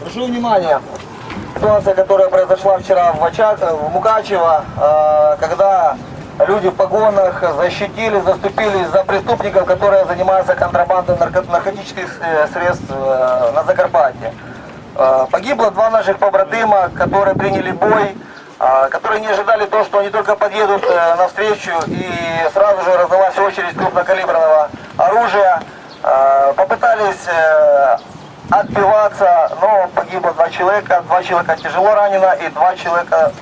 Прошу внимания. Ситуация, которая произошла вчера в, Очак... в Мукачево, э, когда люди в погонах защитили, заступились за преступников, которые занимаются контрабандой нарко- наркотических э, средств э, на Закарпатье. Э, Погибло два наших побратима, которые приняли бой, э, которые не ожидали то, что они только подъедут э, навстречу и сразу же раздалась очередь крупнокалиберного оружия. Э, Попытались э, отбиваться, но погибло два человека, два человека тяжело ранено и два человека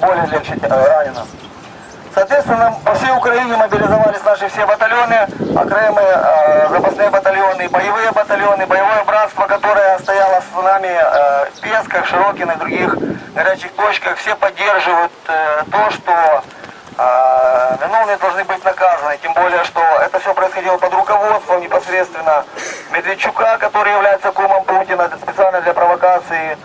более легче э, ранено. Соответственно, по всей Украине мобилизовались наши все батальоны, окремые э, запасные батальоны, боевые батальоны, боевое братство, которое стояло с нами э, в Песках, Широкино и других горячих точках. Все поддерживают э, то, что э, виновные должны быть наказаны. Тем более, что это все происходило под руководством непосредственно Медведчука, который является кумом Путина это специально для провокации.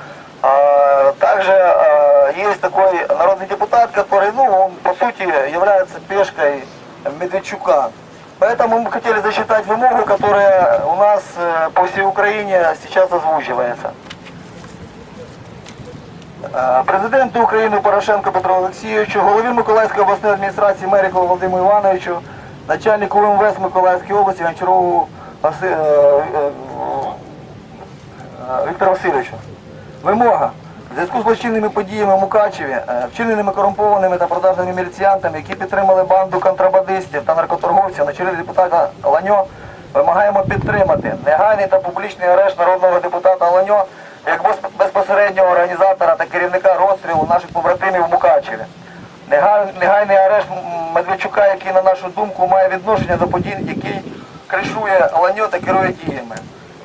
А, Также а, есть такой народный депутат, который, ну, он по сути является пешкой Медведчука. Поэтому мы хотели засчитать вымогу, которая у нас э, по всей Украине сейчас озвучивается. Е, Президенту України Порошенко Петру Олексійовичу, голові Миколаївської обласної адміністрації Меріку Володимиру Івановичу, начальнику МВС Миколаївської області Гончарову Е, е, е, Віктору Васильовичу. Вимога. В зв'язку з злочинними подіями в Мукачеві, вчиненими корумпованими та продажними міліціянтами, які підтримали банду контрабандистів та наркоторговців на чолі депутата Ланьо, вимагаємо підтримати негайний та публічний арешт народного депутата Ланьо як без- безпосереднього організатора та керівника розстрілу наших побратимів в Мукачеві. Негай- Негайний арешт Медведчука, який, на нашу думку, має відношення до подій, який кришує Ланьо та керує діями.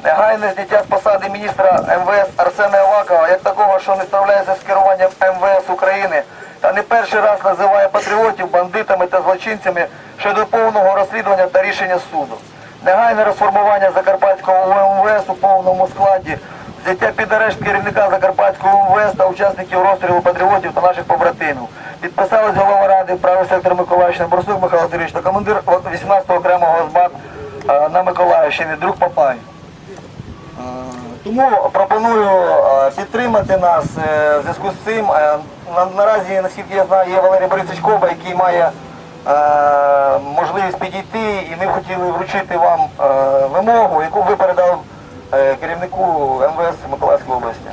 Негайне зняття з посади міністра МВС Арсена Авакова, як такого, що не справляється з керуванням МВС України, та не перший раз називає патріотів бандитами та злочинцями щодо повного розслідування та рішення суду. Негайне реформування Закарпатського УМВС у повному складі, взяття під арешт керівника Закарпатського МВС та учасників розстрілу патріотів та наших побратимів. Підписались голова ради правий сектор Миколаївщини Борсук Михайло Васильович та командир 18-го окремого ОСБАТ на Миколаївщині, друг Папай. Тому пропоную підтримати нас е, в зв'язку з цим. Е, Наразі, наскільки я знаю, є Валерій Борисович Коба, який має е, можливість підійти, і ми хотіли вручити вам вимогу, яку ви передали е, керівнику МВС Миколаївської області.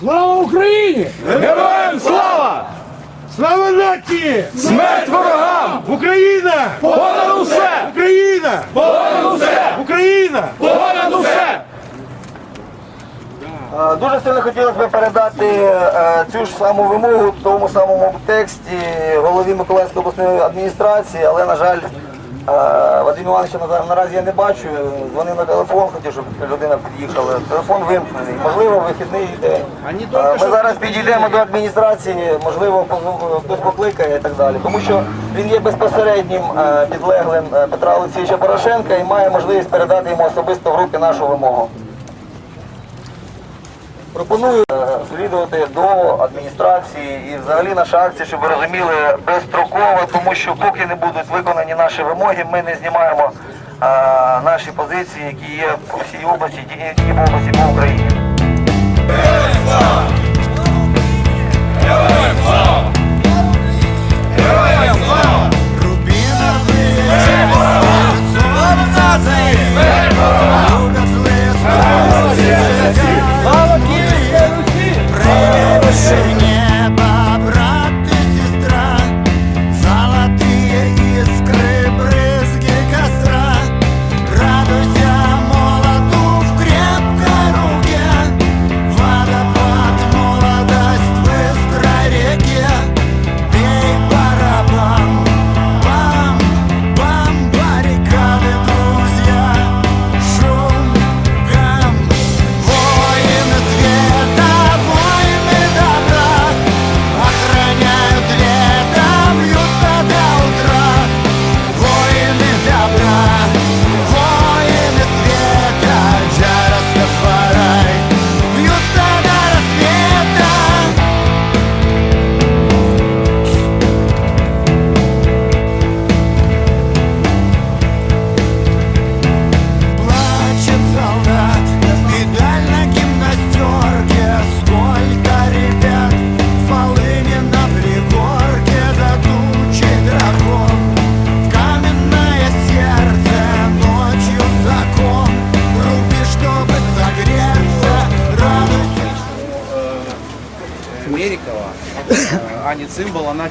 Слава Україні! Героям слава! Слава нації! Смерть ворогам! Україна! Понад усе! Україна! Понад усе! Україна! Понад усе! Е, Дуже сильно хотілося б передати е, цю ж саму вимогу в тому самому тексті голові Миколаївської обласної адміністрації, але, на жаль, Вадим Івановича наразі я не бачу. Дзвонив на телефон, хотів, щоб людина під'їхала. Телефон вимкнений. Можливо, вихідний день. Ми зараз підійдемо до адміністрації, можливо, хтось покликає і так далі. Тому що він є безпосереднім е, підлеглим е, Петра Олексійовича Порошенка і має можливість передати йому особисто в руки нашу вимогу. Пропоную е, слідувати до адміністрації. І взагалі наша акція, щоб ви розуміли, безстрокова, тому що поки не будуть виконані наші вимоги, ми не знімаємо е, наші позиції, які є по всій області, ті- ті по області по Україні. pushing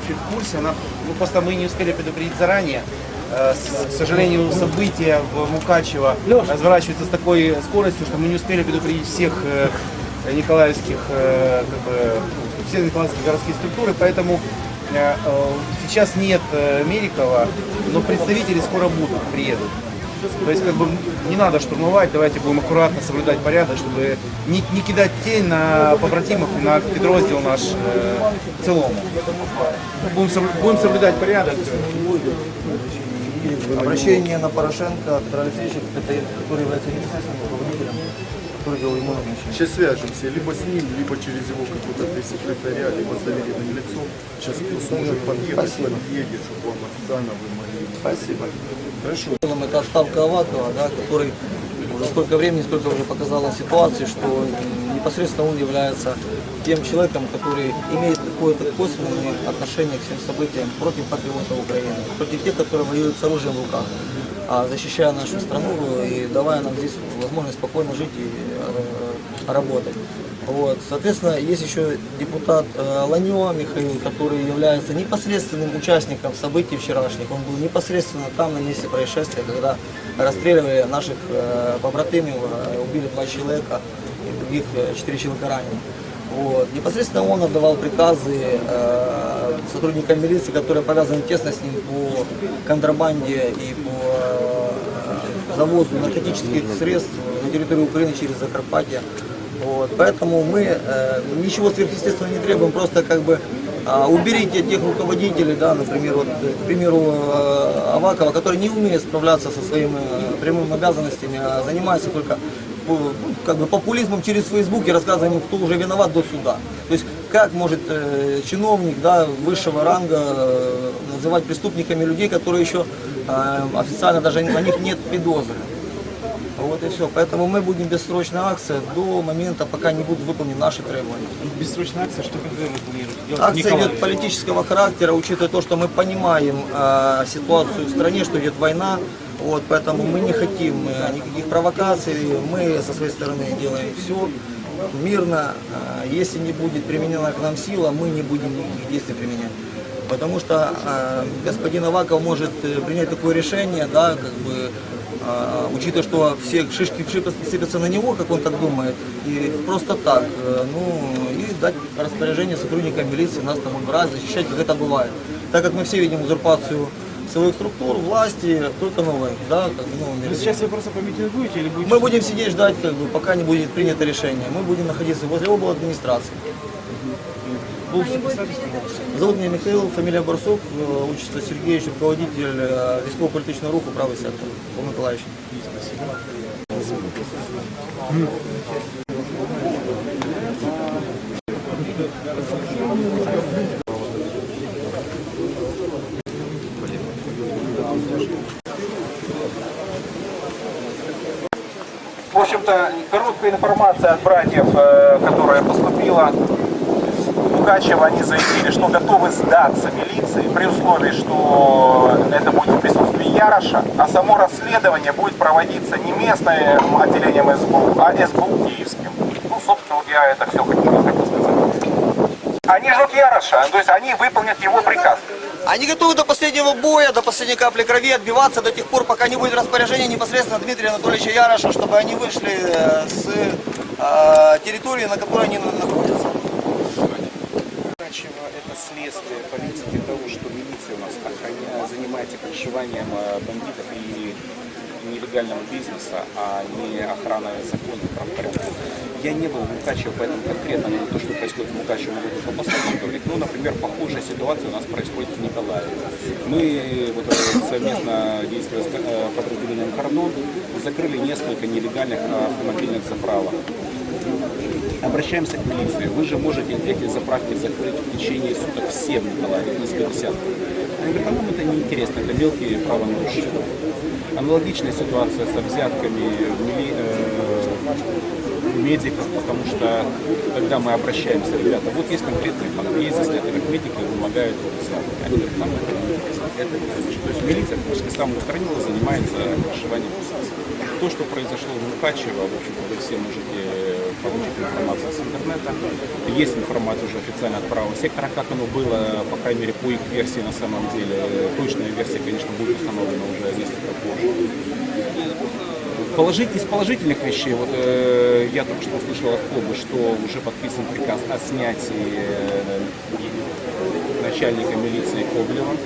чуть в курсе, она, ну, просто мы не успели предупредить заранее. Э, К сожалению, события в Мукачево разворачиваются с такой скоростью, что мы не успели предупредить всех э, николаевских, э, как бы, все николаевские городские структуры, поэтому сейчас нет Мерикова, но представители скоро будут, приедут. То есть как бы не надо штурмовать, давайте будем аккуратно соблюдать порядок, чтобы не, не кидать тень на побратимов и на подроздел наш э, в целом. Будем, будем соблюдать порядок. Обращение на Порошенко Петра Алексеевича, который является непосредственным руководителем, который делал ему назначение. Сейчас свяжемся либо с ним, либо через его какого-то пресс-секретаря, либо с доверенным лицом. Сейчас кто сможет подъехать, подъедет, чтобы вам официально вы могли. Спасибо. Хорошо. Это отставка Авакова, да, который уже сколько времени, сколько уже показала ситуации, что непосредственно он является тем человеком, который имеет какое-то косвенное отношение к всем событиям против патриотов Украины, против тех, которые воюют с оружием в руках, а защищая нашу страну и давая нам здесь возможность спокойно жить и э, работать. Вот. Соответственно, есть еще депутат э, Ланё Михаил, который является непосредственным участником событий вчерашних. Он был непосредственно там, на месте происшествия, когда расстреливали наших э, побратимов, э, убили два человека, и других четыре человека ранены. Вот. Непосредственно он отдавал приказы э, сотрудникам милиции, которые повязаны тесно с ним по контрабанде и по э, завозу наркотических средств на территорию Украины через Закарпатье. Вот. Поэтому мы э, ничего сверхъестественного не требуем, просто как бы а, уберите тех руководителей, да, например, вот, э, к примеру, э, Авакова, который не умеет справляться со своими э, прямыми обязанностями, а занимается только ну, как бы популизмом через Facebook и рассказыванием, кто уже виноват до суда. То есть как может э, чиновник да, высшего ранга э, называть преступниками людей, которые еще э, официально даже на них нет пидозры. Вот и все. Поэтому мы будем бессрочная акция до момента, пока не будут выполнены наши требования. Бессрочная акция, что конкретно планируете делать? Акция идет политического характера, учитывая то, что мы понимаем э, ситуацию в стране, что идет война. Вот, поэтому мы не хотим э, никаких провокаций. Мы со своей стороны делаем все мирно. Э, если не будет применена к нам сила, мы не будем никаких действий применять. Потому что э, господин Аваков может э, принять такое решение, да, как бы а, учитывая, что все шишки шипы сыпятся на него, как он так думает, и просто так, э, ну, и дать распоряжение сотрудникам милиции нас там убирать, защищать, как это бывает. Так как мы все видим узурпацию силовых структур, власти, только новой, да, как ну, Вы сейчас вы просто помитингуете или будете? мы будем сидеть ждать, как бы, пока не будет принято решение. Мы будем находиться возле обл. администрации. Зовут меня Михаил, фамилия Барсук, э, отчество Сергеевич, руководитель э, військово-політичного руху «Правий сектор» по Миколаївщині. В общем-то, короткая информация от братьев, э, которая поступила. В Мукачево они заявили, что готовы сдаться милиции при условии, что это будет в присутствии Яроша, а само расследование будет проводиться не местным отделением СБУ, а СБУ киевским. Ну, собственно, вот я это все хотел, хотел сказать. Они ждут Яроша, то есть они выполнят его приказ. Они готовы до последнего боя, до последней капли крови отбиваться до тех пор, пока не будет распоряжения непосредственно Дмитрия Анатольевича Яроша, чтобы они вышли э, с э, территории, на которой они на- находятся. Следствие политики того, что милиция у нас охраня- занимается крышеванием э, бандитов и нелегального бизнеса, а не охраной закона и правопорядка. Я не был в Мукачево, поэтому конкретно на то, что происходит в Мукачево, могу только по говорить. Ну, например, похожая ситуация у нас происходит в Николаеве. Мы вот, э, совместно действуя с э, подразделением «Кордон» закрыли несколько нелегальных э, автомобильных заправок. Обращаемся к милиции. Вы же можете эти заправки закрыть в течение суток все в Николаеве, несколько десятков. Они говорят, а нам это неинтересно, это мелкие правонарушения. Аналогичная ситуация со взятками мили- э, медиков, потому что когда мы обращаемся, ребята, вот есть конкретный факт, есть заснятый, как медики вымогают взятки. Они говорят, нам это неинтересно, это не. То есть милиция фактически самоустранила, занимается крышеванием. То, что произошло в Мукачево, в общем вы все можете получить информацию с интернета. Есть информация уже официально от правого сектора, как оно было, по крайней мере, по их версии на самом деле. Точная версия, конечно, будет установлена уже несколько позже. Положить из положительных вещей, вот э, я только что услышал от Кобы, что уже подписан приказ о снятии э, начальника милиции Коблева,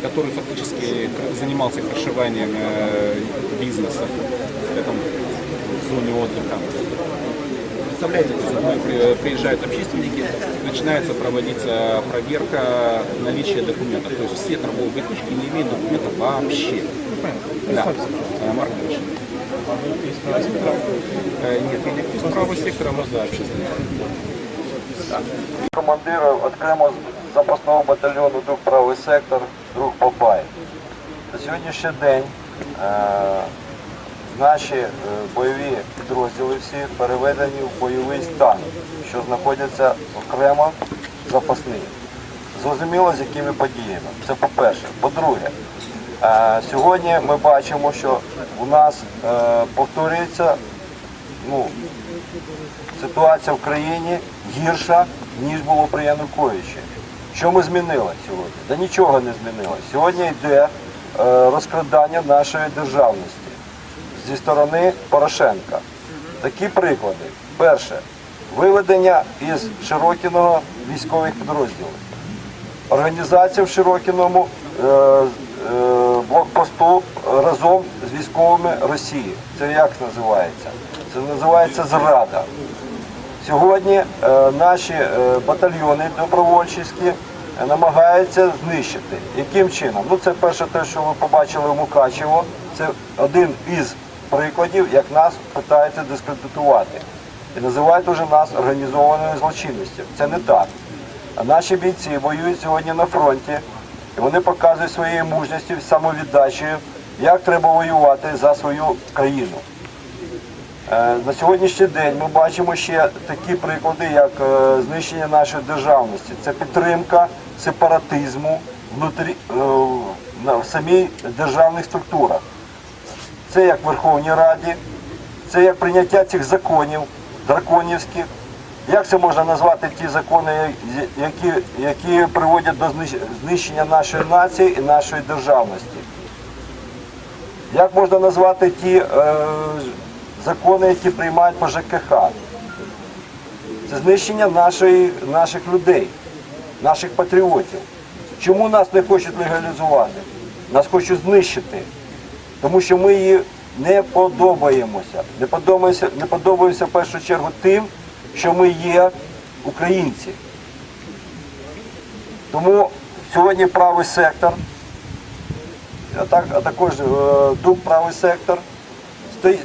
который фактически занимался крышеванием э, бизнеса в этом в зоне отдыха. Представляете, мы приезжают общественники, начинается проводиться проверка наличия документов. То есть все торговые точки не имеют документов вообще. Да. Э, Маркович. Э, Нет, я не активист правого сектора, но за общественный. командира окремо запасного батальйону друг правий сектор, друг Папай. На сьогоднішній день е, наші е, бойові підрозділи всі переведені в бойовий стан, що знаходяться окремо запасний. Зрозуміло, з якими подіями. Це по-перше. По-друге, е, сьогодні ми бачимо, що у нас е, повторюється ну, ситуація в країні гірша, ніж було при Януковичі. Що ми змінили сьогодні? Да нічого не змінилося. Сьогодні йде розкрадання нашої державності зі сторони Порошенка. Такі приклади. Перше, виведення із Широкіного військових підрозділів. Організація в Широкіному е, е, блокпосту разом з військовими Росії. Це як називається? Це називається зрада. Сьогодні е, наші батальйони добровольчі намагаються знищити. Яким чином? Ну це перше те, що ви побачили в Мукачево. Це один із прикладів, як нас питаються дискредитувати. І називають уже нас організованою злочинністю. Це не так. А наші бійці воюють сьогодні на фронті, і вони показують своєю мужністю, самовіддачею, як треба воювати за свою країну. Е, На сьогоднішній день ми бачимо ще такі приклади, як е, знищення нашої державності. Це підтримка сепаратизму внутрі, е, в самій державних структурах. Це як Верховній Раді, це як прийняття цих законів драконівських. Як це можна назвати ті закони, які, які приводять до знищення нашої нації і нашої державності? Як можна назвати ті е, закони, які приймають по ЖКХ? Це знищення нашої, наших людей, наших патріотів. Чому нас не хочуть легалізувати? Нас хочуть знищити. Тому що ми її не подобаємося. Не подобаємося, не подобаємося в першу чергу тим, що ми є українці. Тому сьогодні правий сектор, а, так, а також е, дух правий сектор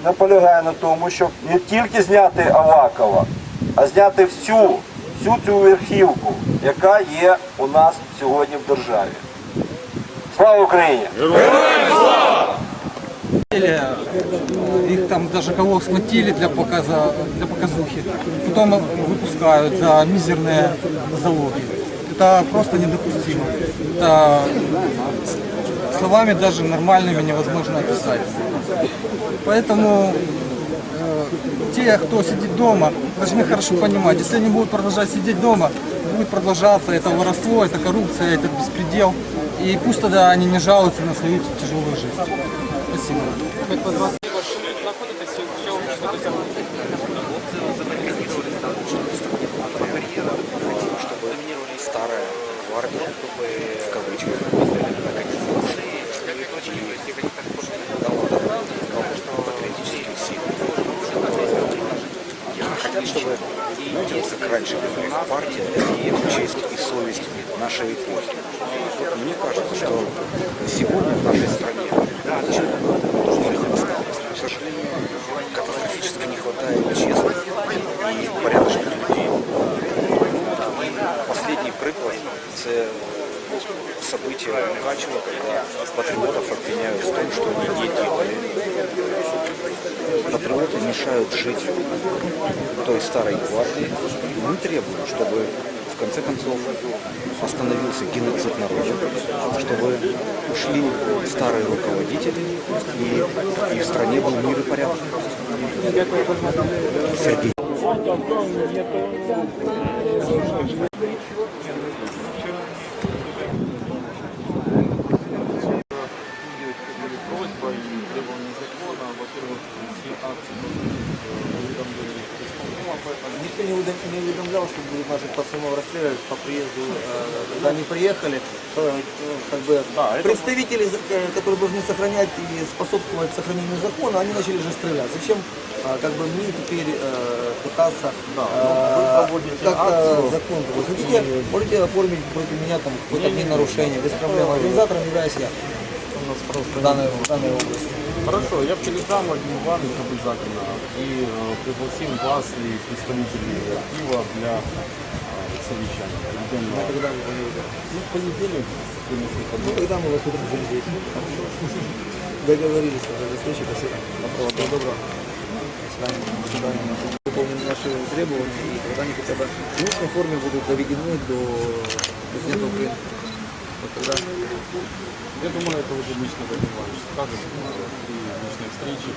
наполягає на тому, щоб не тільки зняти Авакова, а зняти всю, всю цю верхівку, яка є у нас сьогодні в державі. Слава Україні! Э, Их там даже кого схватили для показа, для показухи. Потом выпускают за мизерные залоги. Это просто недопустимо. Это словами даже нормальными невозможно описать. Поэтому э, те, кто сидит дома, должны хорошо понимать, если они будут продолжать сидеть дома, будет продолжаться это воровство, это коррупция, этот беспредел. И пусть тогда они не жалуются на свою тяжелую жизнь. Спасибо. старая гвардия, в кавычках, патриотические силы. Я хотел, чтобы, знаете, как раньше говорили, партия – честь и совесть нашей эпохи. Мне кажется, что сегодня в нашей стране катастрофически не хватает честных и порядочных людей. Последний приклад це события Мукачева, когда патриотов обвиняют в том, что они не делали. Патриоты мешают жить той старой гвардии. Мы требуем, чтобы конце концов остановился геноцид народа, чтобы ушли старые руководители и, и в стране был мир и порядок. Сергей. Просьба и требования закона, во-первых, все акции уведомлены исполкома об этом. Никто не уведом- не уведомлял, что будут наших расстреливать по приезду. э, Когда они приехали, э, как бы представители, за- э, которые должны сохранять и способствовать сохранению закона, они начали же стрелять. Зачем как бы мне теперь пытаться Да, проводите как-то закон? Вы хотите, можете оформить против меня там какое-то мне нарушение, без проблем. Организатором являюсь я в данной, в данной области. Хорошо, я передам один вам обязательно и э, пригласим вас и представителей архива для совещания. Отдельного. Когда вы планируете? Ну, в понедельник. Ну, когда мы вас утром будем здесь? Договорились уже. До встречи, спасибо. Доброго, всего доброго. До свидания. До свидания. Выполнены наши требования, и когда они хотя бы в лучшей форме будут доведены до президента Украины. Вот тогда Я думаю, это уже лично Вадим Иванович скажет при личной встрече.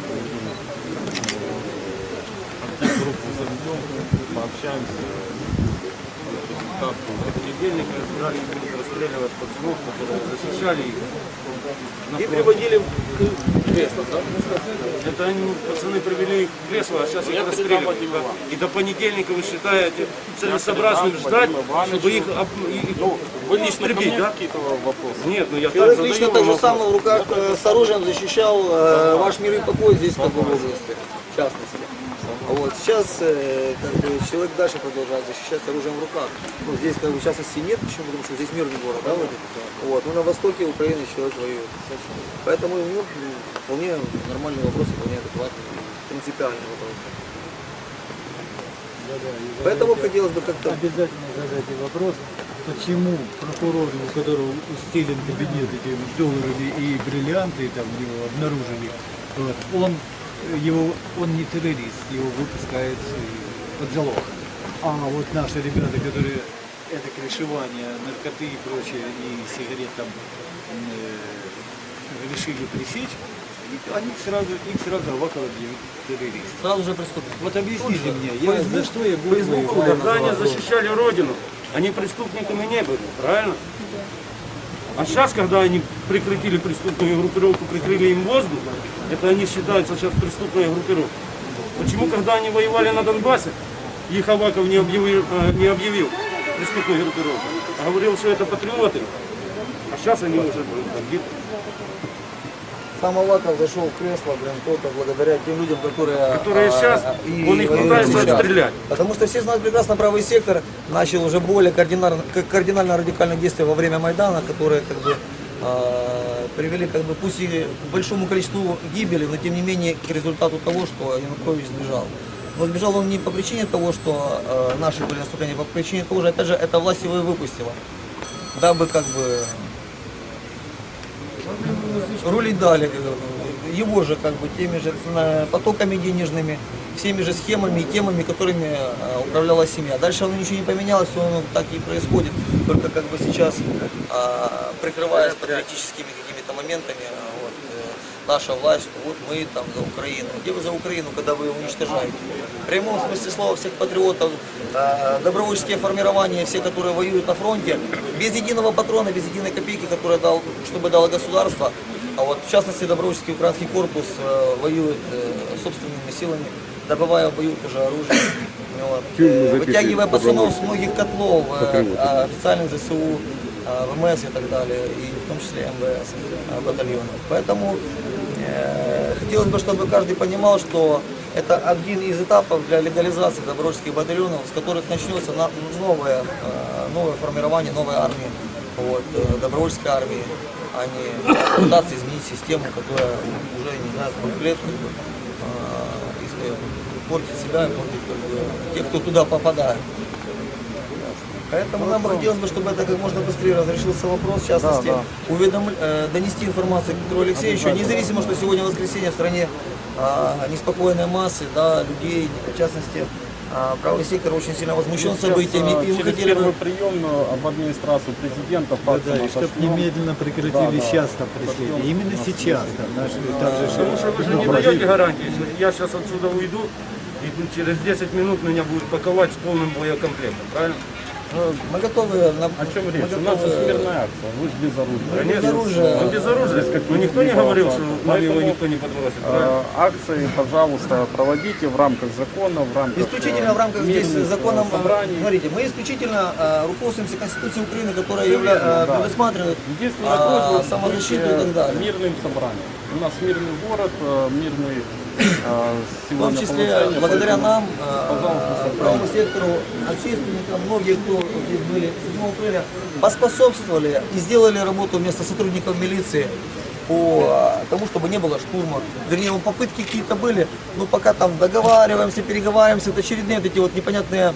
Э, Группу заведем, пообщаемся. Результат будет. понедельника брали будут расстреливать пацанов, которые защищали их. И приводили к креслу, да? Это они, пацаны привели их к креслу, а сейчас их расстреливают. И до понедельника вы считаете целесообразным ждать, чтобы их об- и- и- Вы лично истребить, да? какие-то вопросы? Нет, ну я так Человек задаю лично так же самое в руках э, с оружием защищал э, ваш мир и покой здесь как бы в области, в частности. Вот. Сейчас э, как бы, человек дальше продолжает защищать с оружием в руках. Ну, здесь как бы в частности нет, почему? Потому что здесь мирный город, да, вроде? Вот. Но на востоке Украины человек воюет. Поэтому ну, вполне нормальный вопрос, вполне адекватный, принципиальный вопрос. Поэтому хотелось бы как-то Обязательно задайте вопрос, почему прокурор, у которого устелен кабинет этими долларами и бриллианты там его обнаружили, вот, он его он не террорист, его выпускают э, под залог. А вот наши ребята, которые это крышевание, наркоты и прочее, и сигарет там э, решили пресечь, они сразу, их сразу Аваков объявили террорист. сразу же приступить. Вот объясните мне, я за что я буду воевать? Когда они защищали Родину, они преступниками не были, правильно? А сейчас, когда они прекратили преступную группировку, прикрыли им воздух, это они считаются сейчас преступной группировкой. Почему, когда они воевали на Донбассе, их Аваков не объявил, э, не объявил преступной группировкой, а говорил, что это патриоты, а сейчас они уже бандиты. Сам Аваков зашел в кресло, блин, только благодаря тем людям, которые... Которые а, сейчас, и он их пытается отстрелять. Потому что все знают прекрасно, правый сектор начал уже более кардинально, кардинально радикальные действия во время Майдана, которые как бы а, привели как бы пусть и к большому количеству гибели, но тем не менее к результату того, что Янукович сбежал. Но сбежал он не по причине того, что э, наши были наступления, а по причине того, что опять же эта власть его и выпустила. Дабы как бы рулить дали его же как бы теми же потоками денежными, всеми же схемами и темами, которыми э, управляла семья. Дальше оно ничего не поменялось, все оно так и происходит, только как бы сейчас э, прикрываясь патриотическими какими-то моментами, э, наша власть, что вот мы там за Украину. Где вы за Украину, когда вы ее уничтожаете? В прямом смысле слова всех патриотов, э, добровольческие формирования, все, которые воюют на фронте, без единого патрона, без единой копейки, которая дал, чтобы дало государство. А вот в частности добровольческий украинский корпус э, воюет э, собственными силами, добывая в бою тоже оружие. Вот. Вытягивая пацанов с многих котлов, а официальных ЗСУ, ВМС и так далее, и в том числе МВС э, батальонов. Поэтому э, хотелось бы, чтобы каждый понимал, что это один из этапов для легализации добровольческих батальонов, с которых начнется на- новое, э, новое формирование новой армии, вот, э, добровольческой армии, а не пытаться изменить систему, которая уже не знаю сколько лет как бы, э, из- портит себя и портит как бы, тех, кто туда попадает. Поэтому нам бы хотелось бы, чтобы это как можно быстрее разрешился вопрос, в частности, уведом- э, донести информацию к Петру Алексеевичу, независимо, что сегодня воскресенье в стране а, неспокойные массы, да, людей, в частности, а, правый сектор очень сильно возмущен событиями, и мы Через хотели бы... прием э, в администрацию президента Да, фактом и чтобы немедленно прекратили Да, да. сейчас там преследование. Именно сейчас там наши так же, Потому что вы же не даете гарантии, если я сейчас отсюда уйду, и через 10 минут меня будут паковать с полным боекомплектом, правильно? Мы готовы... На... О чем речь? У нас же готовы- мирная акция, вы же без оружия. Мы без оружия. Мы без оружия. Но никто не говорил, что нам его никто не подбросит, правильно? Э, Акции, пожалуйста, проводите в рамках закона, в рамках Исключительно в рамках э, здесь э, законом, э, собраний. смотрите, мы исключительно э, руководствуемся Конституцией Украины, которая явля- э, да. предусматривает самозащиту и так э, далее. Мирным собранием. У нас мирный город, э, мирный э, В том числе благодаря нам, э, правому сектору, общественникам, многие, кто здесь были 7 апреля, поспособствовали и сделали работу вместо сотрудников милиции по э, тому, чтобы не было штурма. Вернее, попытки какие-то были, но пока там договариваемся, переговариваемся, это очередные вот эти вот непонятные,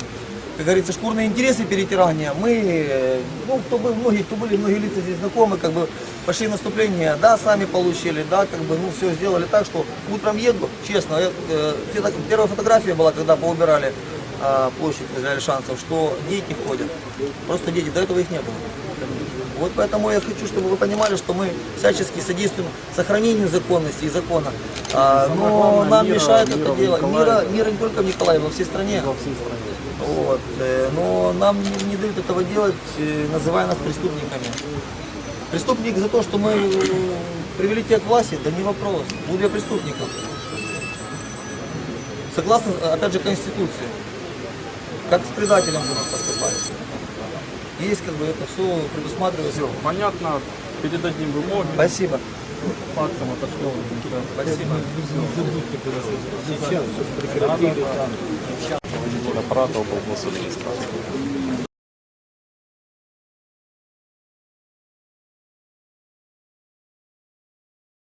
как говорится, шкурные интересы перетирания. Мы, ну, кто был, многие, кто были, многие лица здесь знакомы, как бы пошли наступление, да, сами получили, да, как бы, ну, все сделали так, что утром еду, честно, э, э, первая фотография была, когда поубирали э, площадь Израиля шансов, что дети ходят, просто дети, до этого их не было. Вот поэтому я хочу, чтобы вы понимали, что мы всячески содействуем сохранению законности и закона. А, но нам мира- мешает мира это дело. Мира, мира не только в Николаеве, во всей стране. во всей стране. Вот. э, Но нам не, не дают этого делать, э, называя нас преступниками. Преступник за то, что мы э, привели тебя к власти, да не вопрос. Буду я преступником. Согласно, опять же, Конституции. Как с предателем будем поступать. Есть как бы это все предусматривается. Понятно, передадим вымоги, Спасибо. фактом отошлем. Спасибо. Аппарата областной администрации.